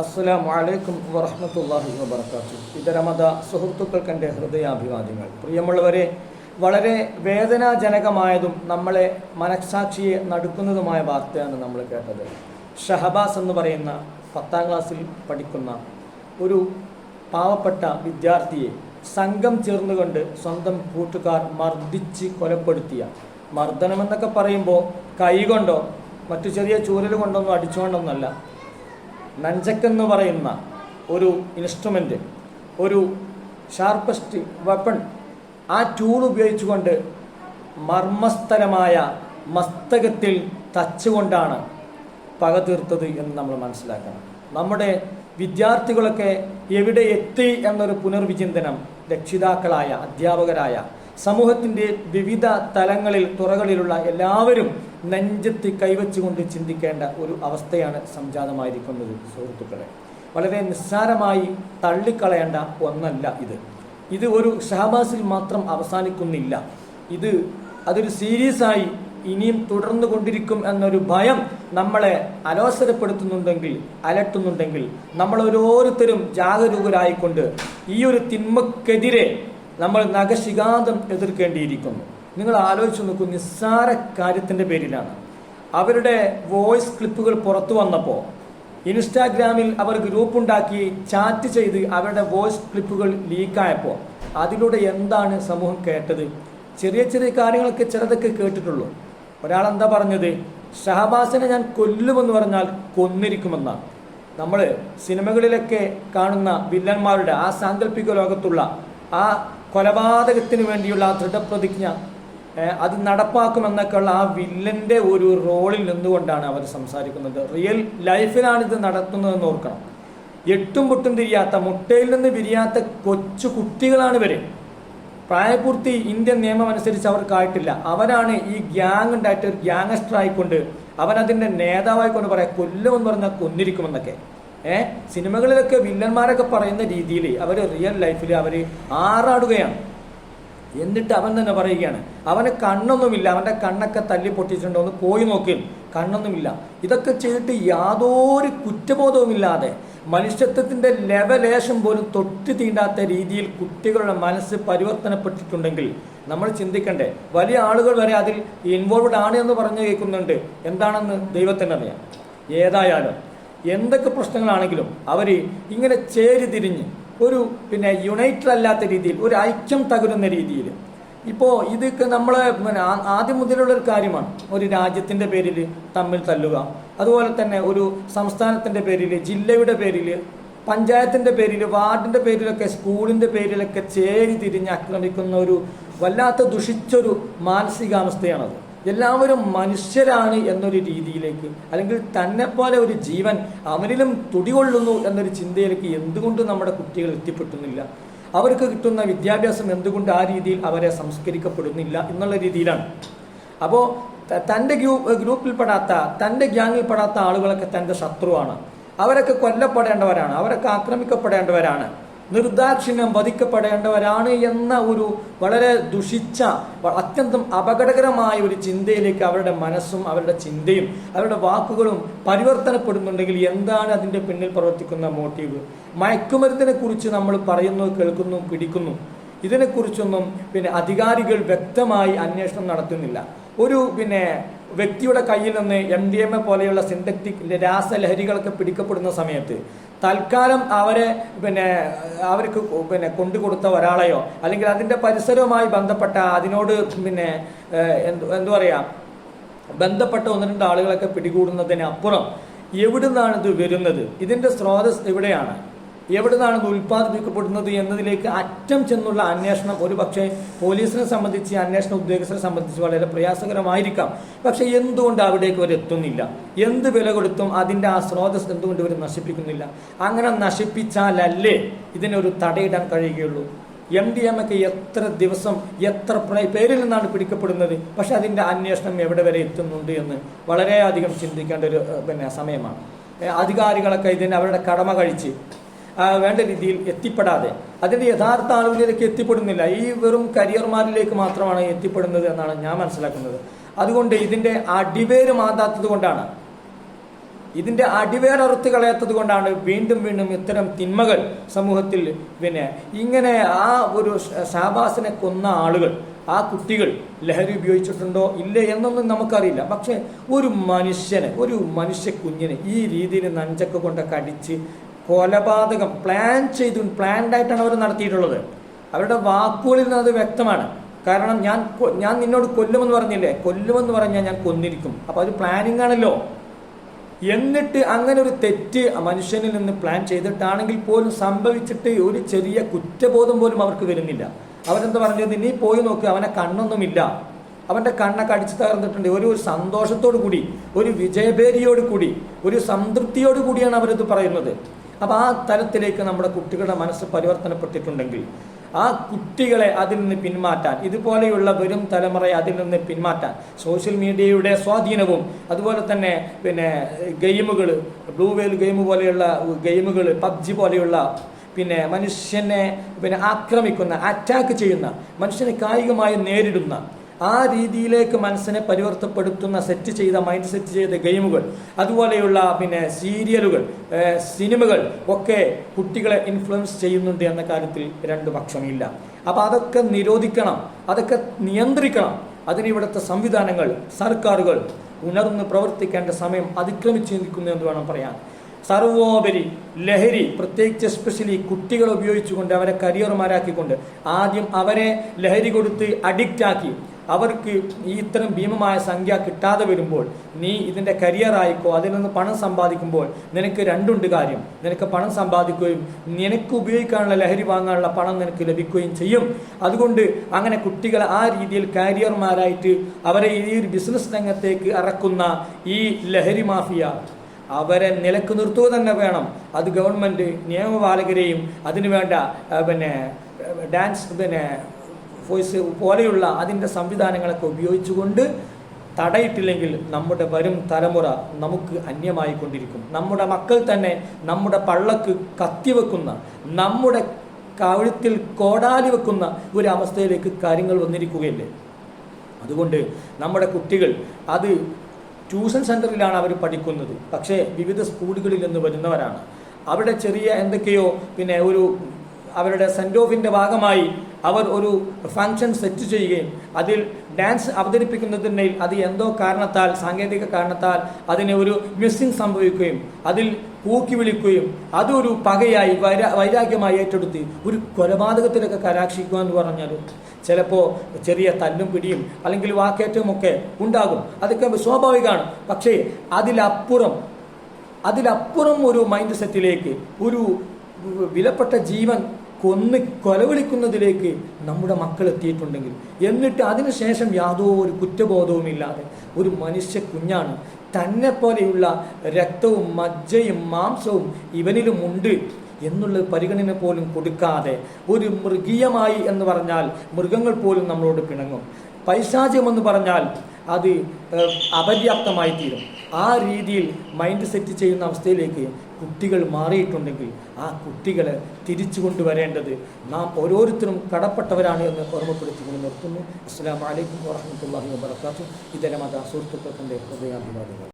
അസ്സലാമു അലൈക്കും വറഹ്മത്തുള്ളാഹി വബർക്കാത്തു ഇതരമത സുഹൃത്തുക്കൾക്ക് എന്റെ ഹൃദയാഭിവാദ്യങ്ങൾ. പ്രിയമുള്ളവരെ വളരെ വേദനാജനകമായതും നമ്മളെ മനസാക്ഷിയെ നടുക്കുന്നതുമായ വാർത്തയാണ് നമ്മൾ കേട്ടത്. ഷഹബാസ് എന്ന് പറയുന്ന പത്താം ക്ലാസ്സിൽ പഠിക്കുന്ന ഒരു പാവപ്പെട്ട വിദ്യാർത്ഥിയെ സംഘം ചേർന്നുകൊണ്ട് സ്വന്തം കൂട്ടുകാർ മർദ്ദിച്ച് കൊലപ്പെടുത്തിയ മർദ്ദനമെന്നൊക്കെ പറയുമ്പോൾ കൈകൊണ്ടോ മറ്റു ചെറിയ ചൂരൽ കൊണ്ടൊന്നും അടിച്ചുകൊണ്ടൊന്നല്ല നഞ്ചക്കെന്ന് പറയുന്ന ഒരു ഇൻസ്ട്രുമെന്റ് ഒരു ഷാർപ്പസ്റ്റ് വെപ്പൺ ആ ടൂൾ ഉപയോഗിച്ചുകൊണ്ട് മർമ്മസ്ഥലമായ മസ്തകത്തിൽ തച്ചുകൊണ്ടാണ് പക തീർത്തത് എന്ന് നമ്മൾ മനസ്സിലാക്കണം. നമ്മുടെ വിദ്യാർത്ഥികളൊക്കെ എവിടെ എത്തി എന്നൊരു പുനർവിചിന്തനം രക്ഷിതാക്കളായ അധ്യാപകരായ സമൂഹത്തിന്റെ വിവിധ തലങ്ങളിൽ തുറകളിലുള്ള എല്ലാവരും നെഞ്ചത്ത് കൈവച്ചുകൊണ്ട് ചിന്തിക്കേണ്ട ഒരു അവസ്ഥയാണ് സംജാതമായിരിക്കുന്നത് സുഹൃത്തുക്കളെ. വളരെ നിസ്സാരമായി തള്ളിക്കളയേണ്ട ഒന്നല്ല ഇത്. ഇത് ഒരു ഷഹബാസിൽ മാത്രം അവസാനിക്കുന്നില്ല. ഇത് അതൊരു സീരിയസായി ഇനിയും തുടർന്നു കൊണ്ടിരിക്കും എന്നൊരു ഭയം നമ്മളെ അലോസരപ്പെടുത്തുന്നുണ്ടെങ്കിൽ അലട്ടുന്നുണ്ടെങ്കിൽ നമ്മൾ ഓരോരുത്തരും ജാഗരൂകരായിക്കൊണ്ട് ഈ ഒരു തിന്മക്കെതിരെ നമ്മൾ നഖശികാന്തം എതിർക്കേണ്ടിയിരിക്കുന്നു. നിങ്ങൾ ആലോചിച്ച് നോക്കൂ നിസ്സാര കാര്യത്തിന്റെ പേരിലാണ്. അവരുടെ വോയിസ് ക്ലിപ്പുകൾ പുറത്തു വന്നപ്പോൾ ഇൻസ്റ്റാഗ്രാമിൽ അവർ ഗ്രൂപ്പ് ഉണ്ടാക്കി ചാറ്റ് ചെയ്ത് അവരുടെ വോയിസ് ക്ലിപ്പുകൾ ലീക്കായപ്പോൾ അതിലൂടെ എന്താണ് സമൂഹം കേട്ടത്? ചെറിയ ചെറിയ കാര്യങ്ങളൊക്കെ ചിലതൊക്കെ കേട്ടിട്ടുള്ളൂ. ഒരാൾ എന്താ പറഞ്ഞത്? ഷഹബാസിനെ ഞാൻ കൊല്ലുമെന്ന് പറഞ്ഞാൽ കൊന്നിരിക്കുമെന്നാണ് നമ്മൾ സിനിമകളിലൊക്കെ കാണുന്ന വില്ലന്മാരുടെ ആ സാങ്കല്പിക ലോകത്തുള്ള ആ കൊലപാതകത്തിന് വേണ്ടിയുള്ള ആ ദൃഢപ്രതിജ്ഞ അത് നടപ്പാക്കുമെന്നൊക്കെയുള്ള ആ വില്ലന്റെ ഒരു റോളിൽ നിന്നുകൊണ്ടാണ് അവർ സംസാരിക്കുന്നത്. റിയൽ ലൈഫിലാണ് ഇത് നടത്തുന്നതെന്ന് ഓർക്കണം. എട്ടും പൊട്ടും തിരിയാത്ത മുട്ടയിൽ നിന്ന് വിരിയാത്ത കൊച്ചു കുട്ടികളാണ് ഇവർ പ്രായപൂർത്തി ഇന്ത്യൻ നിയമം അനുസരിച്ച് അവർക്കായിട്ടില്ല അവരാണ് ഈ ഗ്യാങ് ഉണ്ടായിട്ട് ഗ്യാങ്സ്റ്റർ ആയിക്കൊണ്ട് അവൻ അതിന്റെ നേതാവായിക്കൊണ്ട് പറയാം കൊല്ലുമെന്ന് പറഞ്ഞാൽ കൊന്നിരിക്കുമെന്നൊക്കെ. ഏഹ് സിനിമകളിലൊക്കെ വില്ലന്മാരൊക്കെ പറയുന്ന രീതിയിൽ അവർ റിയൽ ലൈഫിൽ അവർ ആറാടുകയാണ്. എന്നിട്ട് അവൻ തന്നെ പറയുകയാണ് അവന് കണ്ണൊന്നുമില്ല അവന്റെ കണ്ണൊക്കെ തല്ലി പൊട്ടിച്ചിട്ടുണ്ടോ ഒന്ന് പോയി നോക്കി. കണ്ണൊന്നുമില്ല. ഇതൊക്കെ ചെയ്തിട്ട് യാതൊരു കുറ്റബോധവുമില്ലാതെ മനുഷ്യത്വത്തിന്റെ ലെവലേശം പോലും തൊട്ട് തീണ്ടാത്ത രീതിയിൽ കുട്ടികളുടെ മനസ്സ് പരിവർത്തനപ്പെട്ടിട്ടുണ്ടെങ്കിൽ നമ്മൾ ചിന്തിക്കണ്ടേ വലിയ ആളുകൾ വരെ അതിൽ ഇൻവോൾവ്ഡ് ആണ് എന്ന് പറഞ്ഞു കേൾക്കുന്നുണ്ട്. എന്താണെന്ന് ദൈവത്തിനറിയാം ഏതായാലും എന്തൊക്കെ പ്രശ്നങ്ങളാണെങ്കിലും അവർ ഇങ്ങനെ ചേരി തിരിഞ്ഞ് ഒരു പിന്നെ യുണൈറ്റഡ് അല്ലാത്ത രീതിയിൽ ഒരു ഐക്യം തകരുന്ന രീതിയിൽ. ഇപ്പോൾ ഇതൊക്കെ നമ്മൾ ആദ്യം മുതലുള്ള ഒരു കാര്യമാണ്. ഒരു രാജ്യത്തിന്റെ പേരിൽ തമ്മിൽ തല്ലുക. അതുപോലെ തന്നെ ഒരു സംസ്ഥാനത്തിന്റെ പേരിൽ ജില്ലയുടെ പേരിൽ പഞ്ചായത്തിന്റെ പേരിൽ വാർഡിന്റെ പേരിലൊക്കെ സ്കൂളിന്റെ പേരിലൊക്കെ ചേരി തിരിഞ്ഞ് ആക്രമിക്കുന്ന ഒരു വല്ലാത്ത ദുഷിച്ചൊരു മാനസികാവസ്ഥയാണത്. എല്ലാവരും മനുഷ്യരാണ് എന്നൊരു രീതിയിലേക്ക് അല്ലെങ്കിൽ തന്നെ പോലെ ഒരു ജീവൻ അവനിലും തുടികൊള്ളുന്നു എന്നൊരു ചിന്തയിലേക്ക് എന്തുകൊണ്ട് നമ്മുടെ കുട്ടികൾ എത്തിപ്പെട്ടുന്നില്ല? അവർക്ക് കിട്ടുന്ന വിദ്യാഭ്യാസം എന്തുകൊണ്ട് ആ രീതിയിൽ അവരെ സംസ്കരിക്കപ്പെടുന്നില്ല എന്നുള്ള രീതിയിലാണ്. അപ്പോൾ തന്റെ ഗ്രൂ ഗ്രൂപ്പിൽപ്പെടാത്ത തന്റെ ഗ്യാങ്ങിൽപ്പെടാത്ത ആളുകളൊക്കെ തന്റെ ശത്രുവാണ്. അവരൊക്കെ കൊല്ലപ്പെടേണ്ടവരാണ്. അവരൊക്കെ ആക്രമിക്കപ്പെടേണ്ടവരാണ്. നിർദാക്ഷിണ്യം വധിക്കപ്പെടേണ്ടവരാണ് എന്ന ഒരു വളരെ ദുഷിച്ച അത്യന്തം അപകടകരമായ ഒരു ചിന്തയിലേക്ക് അവരുടെ മനസ്സും അവരുടെ ചിന്തയും അവരുടെ വാക്കുകളും പരിവർത്തനപ്പെടുന്നുണ്ടെങ്കിൽ എന്താണ് അതിന്റെ പിന്നിൽ പ്രവർത്തിക്കുന്ന മോട്ടീവ്? മയക്കുമരുന്നിനെ കുറിച്ച് നമ്മൾ പറയുന്നു കേൾക്കുന്നു പിടിക്കുന്നു. ഇതിനെക്കുറിച്ചൊന്നും പിന്നെ അധികാരികൾ വ്യക്തമായി അന്വേഷണം നടത്തുന്നില്ല. ഒരു പിന്നെ വ്യക്തിയുടെ കയ്യിൽ നിന്ന് എം ഡി എം എ പോലെയുള്ള സിന്തറ്റിക് രാസലഹരികളൊക്കെ പിടിക്കപ്പെടുന്ന സമയത്ത് തൽക്കാലം അവരെ പിന്നെ അവർക്ക് പിന്നെ കൊണ്ടുകൊടുത്ത ഒരാളെയോ അല്ലെങ്കിൽ അതിന്റെ പരിസരവുമായി ബന്ധപ്പെട്ട അതിനോട് പിന്നെ എന്തു എന്തു ബന്ധപ്പെട്ട ഒന്ന് രണ്ട് ആളുകളൊക്കെ പിടികൂടുന്നതിന് അപ്പുറം എവിടുന്നാണ് ഇത് വരുന്നത്? ഇതിന്റെ സ്രോതസ് എവിടെയാണ്? എവിടുന്നാണ് ഇത് ഉൽപ്പാദിപ്പിക്കപ്പെടുന്നത് എന്നതിലേക്ക് അറ്റം ചെന്നുള്ള അന്വേഷണം ഒരു പക്ഷേ പോലീസിനെ സംബന്ധിച്ച് അന്വേഷണ ഉദ്യോഗസ്ഥരെ സംബന്ധിച്ച് വളരെ പ്രയാസകരമായിരിക്കാം. പക്ഷേ എന്തുകൊണ്ട് അവിടേക്ക് അവർ എത്തുന്നില്ല? എന്ത് വില കൊടുത്തും അതിന്റെ ആ സ്രോതസ് എന്തുകൊണ്ട് ഇവർ നശിപ്പിക്കുന്നില്ല? അങ്ങനെ നശിപ്പിച്ചാലല്ലേ ഇതിനൊരു തടയിടാൻ കഴിയുകയുള്ളൂ? എം ഡി എം ഒക്കെ എത്ര ദിവസം എത്ര പേരിൽ നിന്നാണ് പിടിക്കപ്പെടുന്നത്? പക്ഷെ അതിന്റെ അന്വേഷണം എവിടെ വരെ എത്തുന്നുണ്ട് എന്ന് വളരെയധികം ചിന്തിക്കേണ്ട ഒരു പിന്നെ സമയമാണ്. അധികാരികളൊക്കെ ഇതിന് അവരുടെ കടമ കഴിച്ച് വേണ്ട രീതിയിൽ എത്തിപ്പെടാതെ. അതിന്റെ യഥാർത്ഥ ആളുകളിലേക്ക് എത്തിപ്പെടുന്നില്ല. ഈ വെറും കരിയർമാരിലേക്ക് മാത്രമാണ് എത്തിപ്പെടുന്നത് എന്നാണ് ഞാൻ മനസ്സിലാക്കുന്നത്. അതുകൊണ്ട് ഇതിന്റെ അടിവേര് മാതാത്തത് കൊണ്ടാണ്. ഇതിന്റെ അടിവേററുത്ത് കളയാത്തത് കൊണ്ടാണ് വീണ്ടും വീണ്ടും ഇത്തരം തിന്മകൾ സമൂഹത്തിൽ പിന്നെ ഇങ്ങനെ ആ ഒരു ഷാബാസിനെ കൊന്ന ആളുകൾ ആ കുട്ടികൾ ലഹരി ഉപയോഗിച്ചിട്ടുണ്ടോ ഇല്ല എന്നൊന്നും നമുക്കറിയില്ല. പക്ഷെ ഒരു മനുഷ്യനെ ഒരു മനുഷ്യ കുഞ്ഞിനെ ഈ രീതിയിൽ നഞ്ചക്ക കൊണ്ട് കടിച്ച് കൊലപാതകം പ്ലാൻ ചെയ്തു പ്ലാൻഡായിട്ടാണ് അവർ നടത്തിയിട്ടുള്ളത്. അവരുടെ വാക്കുകളിൽ നിന്ന് അത് വ്യക്തമാണ്. കാരണം ഞാൻ ഞാൻ നിന്നോട് കൊല്ലുമെന്ന് പറഞ്ഞില്ലേ? കൊല്ലുമെന്ന് പറഞ്ഞാൽ ഞാൻ കൊന്നിരിക്കും. അപ്പോൾ അത് പ്ലാനിങ് ആണല്ലോ. എന്നിട്ട് അങ്ങനെ ഒരു തെറ്റ് മനുഷ്യനിൽ നിന്ന് പ്ലാൻ ചെയ്തിട്ടാണെങ്കിൽ പോലും സംഭവിച്ചിട്ട് ഒരു ചെറിയ കുറ്റബോധം പോലും അവർക്ക് വരുന്നില്ല. അവരെന്താ പറഞ്ഞത്? നീ പോയി നോക്ക് അവനെ കണ്ണൊന്നുമില്ല. അവന്റെ കണ്ണൊക്കെ അടിച്ചു തകർന്നിട്ടുണ്ട്. ഒരു സന്തോഷത്തോടു കൂടി ഒരു വിജയഭേരിയോട് കൂടി ഒരു സംതൃപ്തിയോട് കൂടിയാണ് അവരത് പറയുന്നത്. അപ്പൊ ആ തലത്തിലേക്ക് നമ്മുടെ കുട്ടികളുടെ മനസ്സ് പരിവർത്തനപ്പെട്ടിട്ടുണ്ടെങ്കിൽ ആ കുട്ടികളെ അതിൽ നിന്ന് പിന്മാറ്റാൻ ഇതുപോലെയുള്ള വരും തലമുറയെ അതിൽ നിന്ന് പിന്മാറ്റാൻ സോഷ്യൽ മീഡിയയുടെ സ്വാധീനവും അതുപോലെ തന്നെ പിന്നെ ഗെയിമുകൾ ബ്ലൂ വെയിൽ ഗെയിം പോലെയുള്ള ഗെയിമുകൾ പബ്ജി പോലെയുള്ള പിന്നെ മനുഷ്യനെ പിന്നെ ആക്രമിക്കുന്ന അറ്റാക്ക് ചെയ്യുന്ന മനുഷ്യനെ കായികമായി നേരിടുന്ന ആ രീതിയിലേക്ക് മനസ്സിനെ പരിവർത്തപ്പെടുത്തുന്ന സെറ്റ് ചെയ്ത മൈൻഡ് സെറ്റ് ചെയ്ത ഗെയിമുകൾ അതുപോലെയുള്ള പിന്നെ സീരിയലുകൾ സിനിമകൾ ഒക്കെ കുട്ടികളെ ഇൻഫ്ലുവൻസ് ചെയ്യുന്നുണ്ട് എന്ന കാര്യത്തിൽ രണ്ട് പക്ഷമില്ല. അപ്പോൾ അതൊക്കെ നിരോധിക്കണം അതൊക്കെ നിയന്ത്രിക്കണം. അതിന് ഇവിടുത്തെ സംവിധാനങ്ങൾ സർക്കാരുകൾ ഉണർന്ന് പ്രവർത്തിക്കേണ്ട സമയം അതിക്രമിച്ചു നിൽക്കുന്നു എന്ന് വേണം പറയാൻ. സർവോപരി ലഹരി പ്രത്യേകിച്ച് എസ്പെഷ്യലി കുട്ടികളെ ഉപയോഗിച്ചുകൊണ്ട് അവരെ കരിയർമാരാക്കിക്കൊണ്ട് ആദ്യം അവരെ ലഹരി കൊടുത്ത് അഡിക്റ്റ് ആക്കി. അവർക്ക് ഈ ഇത്തരം ഭീമമായ സംഖ്യ കിട്ടാതെ വരുമ്പോൾ നീ ഇതിന്റെ കരിയർ ആയിക്കോ അതിൽ നിന്ന് പണം സമ്പാദിക്കുമ്പോൾ നിനക്ക് രണ്ടുണ്ട് കാര്യം. നിനക്ക് പണം സമ്പാദിക്കുകയും നിനക്ക് ഉപയോഗിക്കാനുള്ള ലഹരി വാങ്ങാനുള്ള പണം നിനക്ക് ലഭിക്കുകയും ചെയ്യും. അതുകൊണ്ട് അങ്ങനെ കുട്ടികളെ ആ രീതിയിൽ കാരിയർമാരായിട്ട് അവരെ ഈ ഒരു ബിസിനസ് രംഗത്തേക്ക് ഇറക്കുന്ന ഈ ലഹരി മാഫിയ അവരെ നിലയ്ക്ക് നിർത്തുക തന്നെ വേണം. അത് ഗവൺമെന്റ് നിയമപാലകരെയും അതിനുവേണ്ട പിന്നെ ഡാൻസ് പിന്നെ വോയിസ് പോലെയുള്ള അതിന്റെ സംവിധാനങ്ങളൊക്കെ ഉപയോഗിച്ചുകൊണ്ട് തടയിട്ടില്ലെങ്കിൽ നമ്മുടെ വരും തലമുറ നമുക്ക് അന്യമായി കൊണ്ടിരിക്കും നമ്മുടെ മക്കൾ തന്നെ നമ്മുടെ പള്ളക്ക് കത്തിവെക്കുന്ന നമ്മുടെ കഴുത്തിൽ കോടാലി വെക്കുന്ന ഒരു അവസ്ഥയിലേക്ക് കാര്യങ്ങൾ വന്നിരിക്കുകയല്ലേ? അതുകൊണ്ട് നമ്മുടെ കുട്ടികൾ അത് ട്യൂഷൻ സെന്ററിലാണ് അവർ പഠിക്കുന്നത്. പക്ഷേ വിവിധ സ്കൂളുകളിൽ നിന്ന് വരുന്നവരാണ്. അവിടെ ചെറിയ എന്തൊക്കെയോ പിന്നെ ഒരു അവരുടെ സെന്റ് ഓഫിന്റെ ഭാഗമായി അവർ ഒരു ഫംഗ്ഷൻ സെറ്റ് ചെയ്യുകയും അതിൽ ഡാൻസ് അവതരിപ്പിക്കുന്നതിനിടയിൽ അത് എന്തോ കാരണത്താൽ സാങ്കേതിക കാരണത്താൽ അതിന് ഒരു മിസ്സിംഗ് സംഭവിക്കുകയും അതിൽ കൂക്കി വിളിക്കുകയും അതൊരു പകയായി വൈരാ വൈരാഗ്യമായി ഏറ്റെടുത്തി ഒരു കൊലപാതകത്തിലൊക്കെ കലാക്ഷിക്കുക എന്ന് പറഞ്ഞാൽ ചിലപ്പോൾ ചെറിയ തല്ലും പിടിയും അല്ലെങ്കിൽ വാക്കേറ്റവും ഒക്കെ ഉണ്ടാകും. അതൊക്കെ സ്വാഭാവികമാണ്. പക്ഷേ അതിലപ്പുറം അതിലപ്പുറം ഒരു മൈൻഡ് സെറ്റിലേക്ക് ഒരു വിലപ്പെട്ട ജീവൻ കൊന്ന് കൊലവിളിക്കുന്നതിലേക്ക് നമ്മുടെ മക്കൾ എത്തിയിട്ടുണ്ടെങ്കിൽ. എന്നിട്ട് അതിനുശേഷം യാതൊരു കുറ്റബോധവും ഇല്ലാതെ ഒരു മനുഷ്യ കുഞ്ഞാണ്. തന്നെ പോലെയുള്ള രക്തവും മജ്ജയും മാംസവും ഇവനിലുമുണ്ട് എന്നുള്ള പരിഗണന പോലും കൊടുക്കാതെ ഒരു മൃഗീയമായി എന്ന് പറഞ്ഞാൽ മൃഗങ്ങൾ പോലും നമ്മളോട് പിണങ്ങും. പൈശാചികം എന്ന് പറഞ്ഞാൽ അത് അപര്യാപ്തമായി തീരും. ആ രീതിയിൽ മൈൻഡ് സെറ്റ് ചെയ്യുന്ന അവസ്ഥയിലേക്ക് കുട്ടികൾ മാറിയിട്ടുണ്ടെങ്കിൽ ആ കുട്ടികളെ തിരിച്ചു കൊണ്ടുവരേണ്ടത് നാം ഓരോരുത്തരും കടപ്പെട്ടവരാണ് എന്ന് ഓർമ്മപ്പെടുത്തിക്കൊണ്ട് നിർത്തുന്നു. അസ്സാം വലൈക്കും വാഹമത്തല്ലാഹി വാബർക്കാത്തു ഇതര മത സുഹൃത്തുക്കൾക്കെന്റെ ഹൃദയാഭിവാദങ്ങൾ